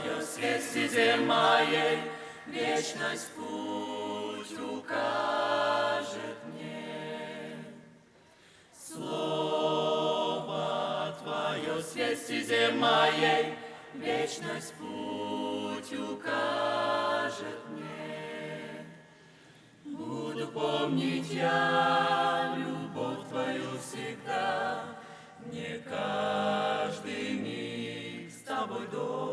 Твое свете моей, вечность путь укажет мне. Слово Твое свете моей, вечность путь укажет мне. Буду помнить я любовь Твою всегда, мне каждый миг с Тобой дорог.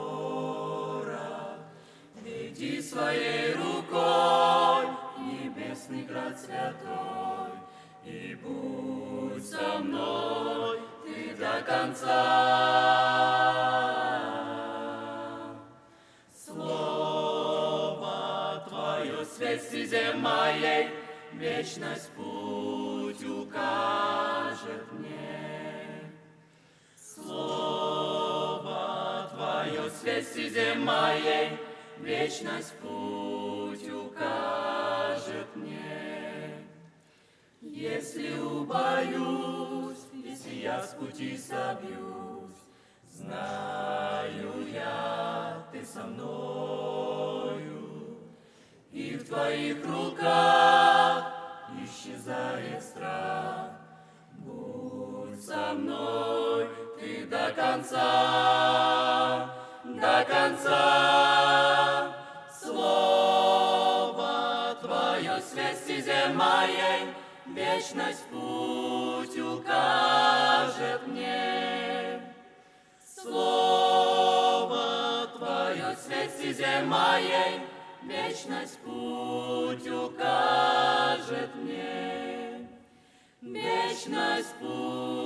Своей рукой небесный град святой, и будь со мной ты до конца. Слово Твое свет стезе моей, вечность путь укажет мне. Слово Твое свет стезе моей, вечность путь укажет мне. Если убоюсь, если я с пути собьюсь, знаю я, ты со мною, и в твоих руках исчезает страх. Будь со мной ты до конца, до конца. Моей, вечность путь укажет мне. Слово Твое свет стезе моей, вечность путь укажет мне. Вечность путь